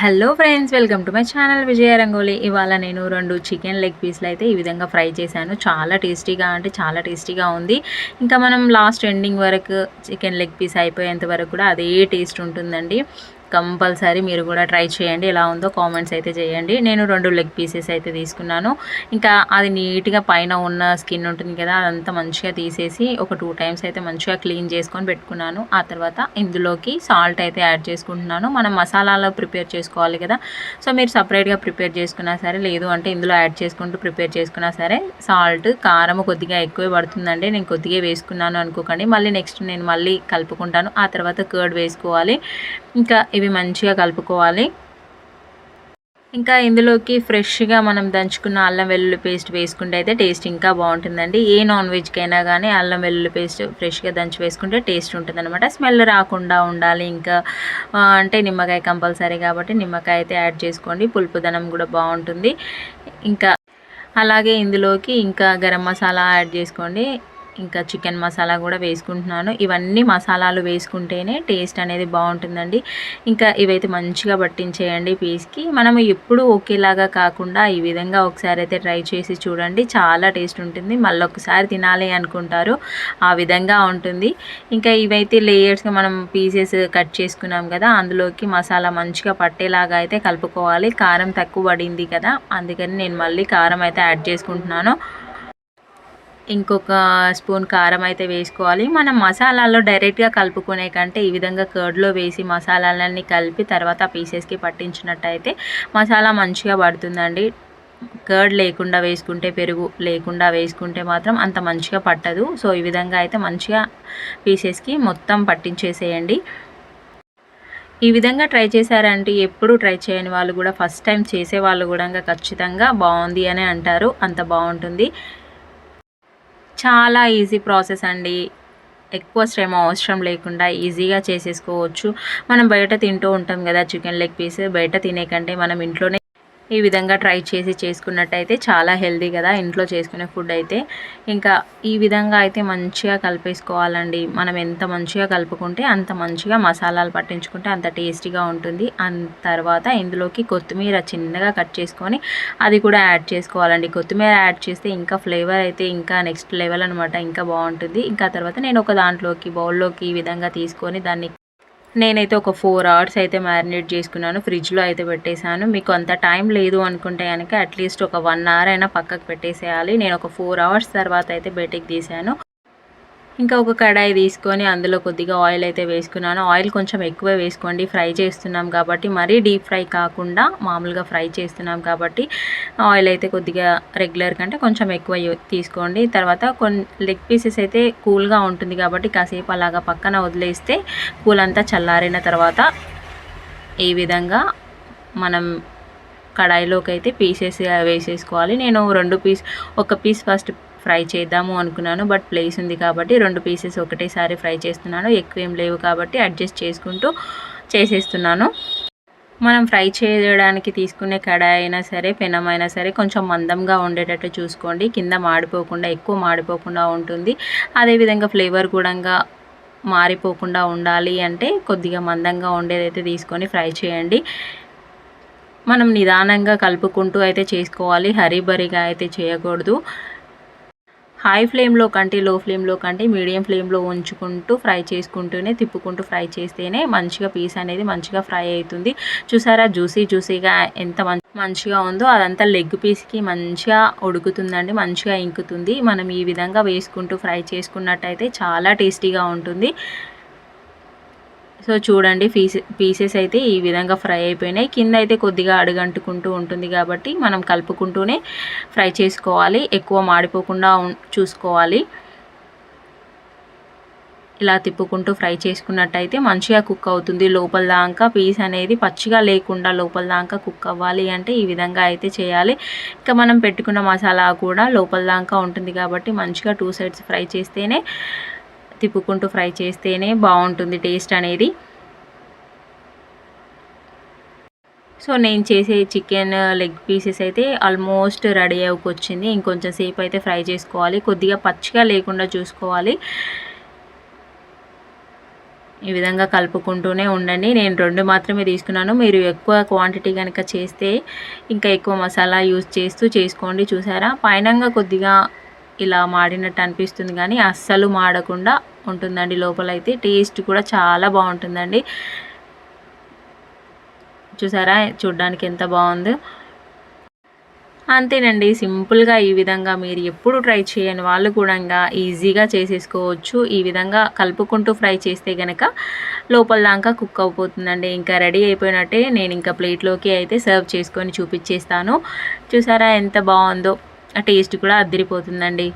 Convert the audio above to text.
Hello friends welcome to my channel Vijaya Rangoli ఇవాళ నేను రెండు చికెన్ లెగ్ పీస్లు అయితే ఈ విధంగా ఫ్రై చేశాను. చాలా టేస్టీగా అంటే చాలా టేస్టీగా ఉంది. ఇంకా మనం లాస్ట్ ఎండింగ్ వరకు చికెన్ లెగ్ పీస్ అయిపోయేంత వరకు కూడా అదే టేస్ట్ ఉంటుందండి. కంపల్సరీ మీరు కూడా ట్రై చేయండి. ఎలా ఉందో కామెంట్స్ అయితే చేయండి. నేను రెండు లెగ్ పీసెస్ అయితే తీసుకున్నాను. ఇంకా అది నీట్గా పైన ఉన్న స్కిన్ ఉంటుంది కదా అదంతా మంచిగా తీసేసి ఒక టూ టైమ్స్ అయితే మంచిగా క్లీన్ చేసుకొని పెట్టుకున్నాను. ఆ తర్వాత ఇందులోకి సాల్ట్ అయితే యాడ్ చేసుకుంటున్నాను. మనం మసాలాలో ప్రిపేర్ చేసుకోవాలి కదా సో మీరు సపరేట్గా ప్రిపేర్ చేసుకున్నా సరే లేదు అంటే ఇందులో యాడ్ చేసుకుంటూ ప్రిపేర్ చేసుకున్నా సరే సాల్ట్ కారం కొద్దిగా ఎక్కువే పడుతుందండి. నేను కొద్దిగా వేసుకున్నాను అనుకోకండి. మళ్ళీ నెక్స్ట్ నేను మళ్ళీ కలుపుకుంటాను. ఆ తర్వాత కర్డ్ వేసుకోవాలి. ఇంకా ఇవి మంచిగా కలుపుకోవాలి. ఇంకా ఇందులోకి ఫ్రెష్గా మనం దంచుకున్న అల్లం వెల్లుల్లి పేస్ట్ వేసుకుంటే అయితే టేస్ట్ ఇంకా బాగుంటుందండి. ఏ నాన్ వెజ్కైనా కానీ అల్లం వెల్లుల్లి పేస్ట్ ఫ్రెష్గా దంచి వేసుకుంటే టేస్ట్ ఉంటుంది అనమాట స్మెల్ రాకుండా ఉండాలి ఇంకా. అంటే నిమ్మకాయ కంపల్సరీ కాబట్టి నిమ్మకాయ అయితే యాడ్ చేసుకోండి. పులుపుదనం కూడా బాగుంటుంది. ఇంకా అలాగే ఇందులోకి ఇంకా గరం మసాలా యాడ్ చేసుకోండి. ఇంకా చికెన్ మసాలా కూడా వేసుకుంటున్నాను. ఇవన్నీ మసాలాలు వేసుకుంటేనే టేస్ట్ అనేది బాగుంటుందండి. ఇంకా ఇవైతే మంచిగా పట్టించేయండి పీస్కి. మనం ఎప్పుడు ఒకేలాగా కాకుండా ఈ విధంగా ఒకసారి అయితే ట్రై చేసి చూడండి. చాలా టేస్ట్ ఉంటుంది. మళ్ళీ ఒకసారి తినాలి అనుకుంటారు. ఆ విధంగా ఉంటుంది. ఇంకా ఇవైతే లేయర్స్గా మనం పీసెస్ కట్ చేసుకున్నాం కదా అందులోకి మసాలా మంచిగా పట్టేలాగా అయితే కలుపుకోవాలి. కారం తక్కువ పడింది కదా అందుకని నేను మళ్ళీ కారం అయితే యాడ్ చేసుకుంటున్నాను. ఇంకొక స్పూన్ కారం అయితే వేసుకోవాలి. మనం మసాలాలో డైరెక్ట్గా కలుపుకునే కంటే ఈ విధంగా కర్డ్లో వేసి మసాలాలన్నీ కలిపి తర్వాత పీసెస్కి పట్టించినట్టయితే మసాలా మంచిగా పడుతుందండి. కర్డ్ లేకుండా వేసుకుంటే పెరుగు లేకుండా వేసుకుంటే మాత్రం అంత మంచిగా పట్టదు. సో ఈ విధంగా అయితే మంచిగా పీసెస్కి మొత్తం పట్టించేసేయండి. ఈ విధంగా ట్రై చేశారంటే ఎప్పుడు ట్రై చేయని వాళ్ళు కూడా ఫస్ట్ టైం చేసే వాళ్ళు కూడా ఖచ్చితంగా బాగుంది అని అంటారు. అంత బాగుంటుంది. చాలా ఈజీ ప్రాసెస్ అండి. ఎక్కువ శ్రమ అవసరం లేకుండా ఈజీగా చేసేసుకోవచ్చు. మనం బయట తింటూ ఉంటాం కదా చికెన్ లెగ్ పీస్. బయట తినే కంటే మనం ఇంట్లోనే ఈ విధంగా ట్రై చేసి చేసుకున్నట్టయితే చాలా హెల్దీ కదా ఇంట్లో చేసుకునే ఫుడ్ అయితే. ఇంకా ఈ విధంగా అయితే మంచిగా కలిపేసుకోవాలండి. మనం ఎంత మంచిగా కలుపుకుంటే అంత మంచిగా మసాలాలు పట్టించుకుంటే అంత టేస్టీగా ఉంటుంది. అంత తర్వాత ఇందులోకి కొత్తిమీర చిన్నగా కట్ చేసుకొని అది కూడా యాడ్ చేసుకోవాలండి. కొత్తిమీర యాడ్ చేస్తే ఇంకా ఫ్లేవర్ అయితే ఇంకా నెక్స్ట్ లెవెల్ అనమాట ఇంకా బాగుంటుంది. ఇంకా తర్వాత నేను ఒక దాంట్లోకి బౌల్లోకి ఈ విధంగా తీసుకొని దాన్ని నేనైతే ఒక ఫోర్ అవర్స్ అయితే మ్యారినేట్ చేసుకున్నాను ఫ్రిడ్జ్లో అయితే పెట్టేశాను. మీకు అంత టైం లేదు అనుకుంటే కనుక అట్లీస్ట్ ఒక వన్ అవర్ అయినా పక్కకు పెట్టేసేయాలి. నేను ఒక ఫోర్ అవర్స్ తర్వాత అయితే బయటికి తీసాను ఇంకా ఒక కడాయి తీసుకొని అందులో కొద్దిగా ఆయిల్ అయితే వేసుకున్నాను. ఆయిల్ కొంచెం ఎక్కువ వేసుకోండి. ఫ్రై చేస్తున్నాం కాబట్టి మరీ డీప్ ఫ్రై కాకుండా మామూలుగా ఫ్రై చేస్తున్నాం కాబట్టి ఆయిల్ అయితే కొద్దిగా రెగ్యులర్ కంటే కొంచెం ఎక్కువ తీసుకోండి. తర్వాత కొన్ని లెగ్ పీసెస్ అయితే కూల్గా ఉంటుంది కాబట్టి కాసేపు అలాగా పక్కన వదిలేస్తే కూల్ అంతా చల్లారిన తర్వాత ఈ విధంగా మనం కడాయిలోకి అయితే పీసెస్ వేసేసుకోవాలి. నేను రెండు పీస్ ఒక పీస్ ఫస్ట్ ఫ్రై చేద్దాము అనుకున్నాను బట్ ప్లేస్ ఉంది కాబట్టి రెండు పీసెస్ ఒకటేసారి ఫ్రై చేస్తున్నాను. ఎక్కువ ఏం లేవు కాబట్టి అడ్జస్ట్ చేసుకుంటూ చేసేస్తున్నాను. మనం ఫ్రై చేయడానికి తీసుకునే కడాయి అయినా సరే పెనమైనా సరే కొంచెం మందంగా ఉండేటట్టు చూసుకోండి. కింద మాడిపోకుండా ఎక్కువ మాడిపోకుండా ఉంటుంది. అదేవిధంగా ఫ్లేవర్ కూడా మారిపోకుండా ఉండాలి అంటే కొద్దిగా మందంగా ఉండేదైతే తీసుకొని ఫ్రై చేయండి. మనం నిదానంగా కలుపుకుంటూ అయితే చేసుకోవాలి. హరీబరిగా అయితే చేయకూడదు. హై ఫ్లేమ్లో కంటే లో ఫ్లేమ్లో కంటే మీడియం ఫ్లేమ్లో ఉంచుకుంటూ ఫ్రై చేసుకుంటూనే తిప్పుకుంటూ ఫ్రై చేస్తేనే మంచిగా పీస్ అనేది మంచిగా ఫ్రై అవుతుంది. చూసారా? జ్యూసీ జ్యూసీగా ఎంత మంచిగా ఉందో అదంతా లెగ్ పీస్కి మంచిగా ఉడుకుతుందండి మంచిగా ఇంకుతుంది. మనం ఈ విధంగా వేసుకుంటూ ఫ్రై చేసుకున్నట్టయితే చాలా టేస్టీగా ఉంటుంది. సో చూడండి పీసె పీసెస్ అయితే ఈ విధంగా ఫ్రై అయిపోయినాయి. కింద అయితే కొద్దిగా అడుగంటుకుంటూ ఉంటుంది కాబట్టి మనం కలుపుకుంటూనే ఫ్రై చేసుకోవాలి. ఎక్కువ మాడిపోకుండా చూసుకోవాలి. ఇలా తిప్పుకుంటూ ఫ్రై చేసుకున్నట్టయితే మంచిగా కుక్ అవుతుంది. లోపల దాకా పీస్ అనేది పచ్చిగా లేకుండా లోపల దాకా కుక్ అవ్వాలి అంటే ఈ విధంగా అయితే చేయాలి. ఇంకా మనం పెట్టుకున్న మసాలా కూడా లోపల దాకా ఉంటుంది కాబట్టి మంచిగా టూ సైడ్స్ ఫ్రై చేస్తేనే తిప్పుకుంటూ ఫ్రై చేస్తేనే బాగుంటుంది టేస్ట్ అనేది. సో నేను చేసే చికెన్ లెగ్ పీసెస్ అయితే ఆల్మోస్ట్ రెడీ అవ్వకొచ్చింది. ఇంకొంచెం సేపు అయితే ఫ్రై చేసుకోవాలి. కొద్దిగా పచ్చిగా లేకుండా చూసుకోవాలి. ఈ విధంగా కలుపుకుంటూనే ఉండండి. నేను రెండు మాత్రమే తీసుకున్నాను. మీరు ఎక్కువ క్వాంటిటీ కనుక చేస్తే ఇంకా ఎక్కువ మసాలా యూజ్ చేస్తూ చేసుకోండి. చూసారా? పైనంగా కొద్దిగా ఇలా మాడినట్టు అనిపిస్తుంది కానీ అస్సలు మాడకుండా ఉంటుందండి. లోపలైతే టేస్ట్ కూడా చాలా బాగుంటుందండి. చూసారా? చూడ్డానికి ఎంత బాగుందో. అంతేనండి. సింపుల్గా ఈ విధంగా మీరు ఎప్పుడు ట్రై చేయని వాళ్ళు కూడా ఈజీగా చేసేసుకోవచ్చు. ఈ విధంగా కలుపుకుంటూ ఫ్రై చేస్తే కనుక లోపల దాకా కుక్ అయిపోతుందండి ఇంకా రెడీ అయిపోయినట్టే నేను ఇంకా ప్లేట్లోకి అయితే సర్వ్ చేసుకొని చూపించేస్తాను. చూసారా? ఎంత బాగుందో. టేస్ట్ కూడా అద్దరిపోతుందండి.